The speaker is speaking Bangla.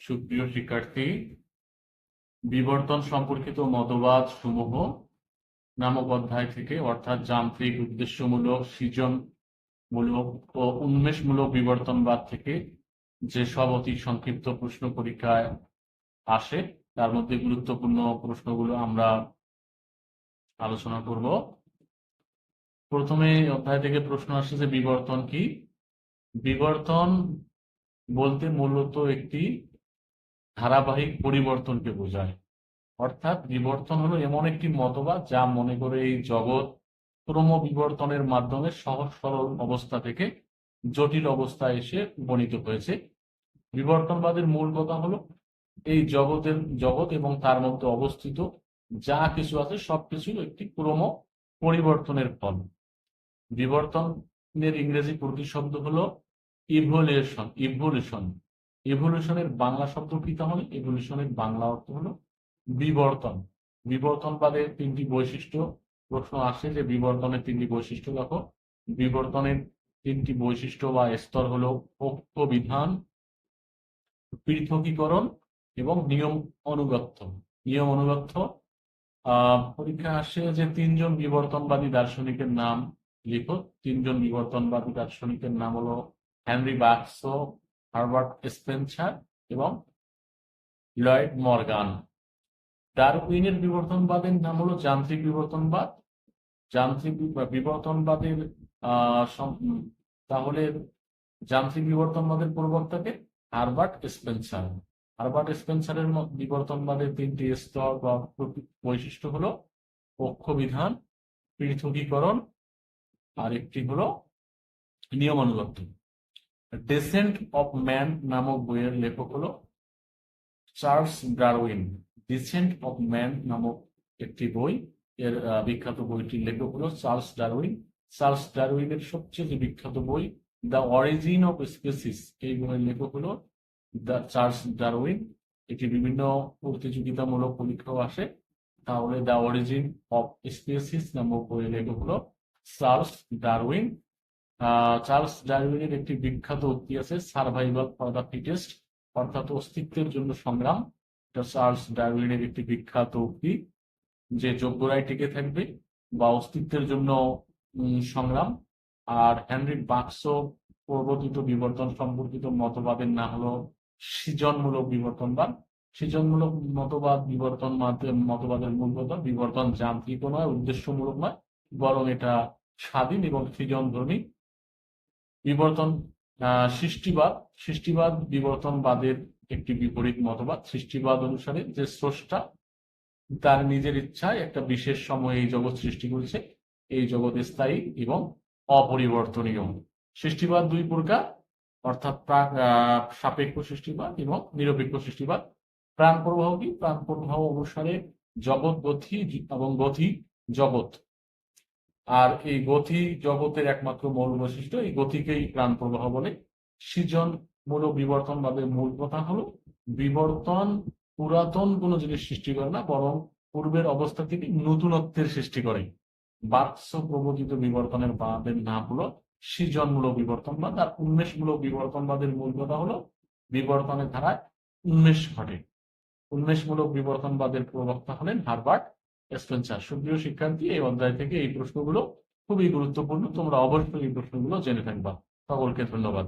সুপ্রিয় শিক্ষার্থী, বিবর্তন সম্পর্কিত মতবাদ সমূহ নামক অধ্যায় থেকে, অর্থাৎ যান্ত্রিক উদ্দেশ্যমূলক, সৃজনমূলক ও উন্মেষমূলক বিবর্তনবাদ থেকে যে সব অতি সংক্ষিপ্ত প্রশ্ন পরীক্ষায় আসে, তার মধ্যে গুরুত্বপূর্ণ প্রশ্নগুলো আমরা আলোচনা করব। প্রথমে অধ্যায় থেকে প্রশ্ন আসছে যে বিবর্তন কি? বিবর্তন বলতে মূলত একটি ধারাবাহিক পরিবর্তনকে বোঝায়। অর্থাৎ বিবর্তন হলো এমন একটি মতবাদ যা মনে করে এই জগৎ ক্রম বিবর্তনের মাধ্যমে সহজ সরল অবস্থা থেকে জটিল অবস্থায় এসে উপনীত হয়েছে। বিবর্তনবাদের মূল কথা হলো এই জগতের জগৎ এবং তার মধ্যে অবস্থিত যা কিছু আছে সবকিছু একটি ক্রম পরিবর্তনের ফল। বিবর্তনের ইংরেজি প্রতিশব্দ হলো ইভলিউশন ইভলিউশন ইভলিউশনের বাংলা শব্দ কি তাহলে? ইভলিউশনের বাংলা অর্থ হলো বিবর্তন। বিবর্তনবাদের তিনটি বৈশিষ্ট্য। প্রশ্ন আসে যে বিবর্তনের তিনটি বৈশিষ্ট্য দেখো। বিবর্তনের তিনটি বৈশিষ্ট্য বা স্তর হলো পক্ষ বিধান, পৃথকীকরণ এবং নিয়ম অনুগত্য। নিয়ম অনুগত্য আহ পরীক্ষা আসে যে তিনজন বিবর্তনবাদী দার্শনিকের নাম লিখো। তিনজন বিবর্তনবাদী দার্শনিকের নাম হলো হেনরি বাক্সো হারবার্ট স্পেন্সার এবং লয়েড মর্গান। ডারউইনের বিবর্তনবাদের নাম হলো যান্ত্রিক বিবর্তনবাদ। যান্ত্রিক বিবর্তনবাদের তাহলে যান্ত্রিক বিবর্তনবাদের প্রবক্তাকে হারবার্ট স্পেন্সার। হারবার্ট স্পেন্সারের বিবর্তনবাদের তিনটি স্তর বা বৈশিষ্ট্য হলো পক্ষ বিধান পৃথকীকরণ আর একটি হলো নিয়মানুগত্য ডেসেন্ট অফ ম্যান নামক বইয়ের লেখক হলো Charles Darwin. Descent of man নামক একটি বই। এর বিখ্যাত বইটির লেখক হলো চার্লস ডারউইন। চার্লস ডারউইনের সবচেয়ে যে বিখ্যাত বই দ্য অরিজিন অফ স্পেসিস। এই বইয়ের লেখক হলো দ্য চার্লস ডারউইন। এটি বিভিন্ন প্রতিযোগিতামূলক পরীক্ষাও আসে। তাহলে দ্য অরিজিন অফ স্পেসিস নামক বইয়ের লেখক হলো চার্লস ডারউইন। চার্লস ডারউইনের একটি বিখ্যাত উক্তি আছে সার্ভাইভাল ফর দ্য ফিটেস্ট অর্থাৎ অস্তিত্বের জন্য সংগ্রাম। এটা চার্লস ডারউইনের একটি বিখ্যাত উক্তি, যে যোগ্যরাই টিকে থাকবে বা অস্তিত্বের জন্য সংগ্রাম। আর হেনরি বাক্স প্রবর্তিত বিবর্তন সম্পর্কিত মতবাদের নাম হলো সৃজনমূলক বিবর্তনবাদ সৃজনমূলক মতবাদ বিবর্তন মতবাদের মূল কথা, বিবর্তন যান্ত্রিক নয়, উদ্দেশ্যমূলক নয়, বরং এটা স্বাধীন এবং সৃজনধর্মী বিবর্তন সৃষ্টিবাদ সৃষ্টিবাদ বিবর্তনবাদের একটি বিপরীত মতবাদ। সৃষ্টিবাদ অনুসারে যে স্রষ্টা, তার নিজের ইচ্ছায় একটা বিশেষ সময়ে এই জগৎ সৃষ্টি করেছে। এই জগৎ স্থায়ী এবং অপরিবর্তনীয়। সৃষ্টিবাদ দুই প্রকার, অর্থাৎ সাপেক্ষ সৃষ্টিবাদ এবং নিরপেক্ষ সৃষ্টিবাদ। প্রাণ প্রবাহ কি? প্রাণ প্রবাহ অনুসারে জগৎ গতি এবং গতি জগৎ। আর এই গতি জগতের একমাত্র মূল বৈশিষ্ট্য, এই গতিকেই প্রাণ প্রবাহ বলে। সৃজনমূলক বিবর্তনবাদের মূল কথা হলো, বিবর্তন পুরাতন কোনো জিনিস সৃষ্টি করে না, বরং পূর্বের অবস্থা থেকে নতুনত্বের সৃষ্টি করে। বাক্স প্রবর্তিত বিবর্তনের বাদের নাম হলো সৃজনমূলক বিবর্তনবাদ আর উন্মেষমূলক বিবর্তনবাদের মূল কথা হলো, বিবর্তনের ধারায় উন্মেষ ঘটে। উন্মেষমূলক বিবর্তনবাদের প্রবক্তা হলেন হারবার্ট স্পেন্সার সুপ্রিয় শিক্ষার্থী, এই অধ্যায় থেকে এই প্রশ্নগুলো খুবই গুরুত্বপূর্ণ। তোমরা অবশ্যই এই প্রশ্নগুলো জেনে থাকবা। সকলকে ধন্যবাদ।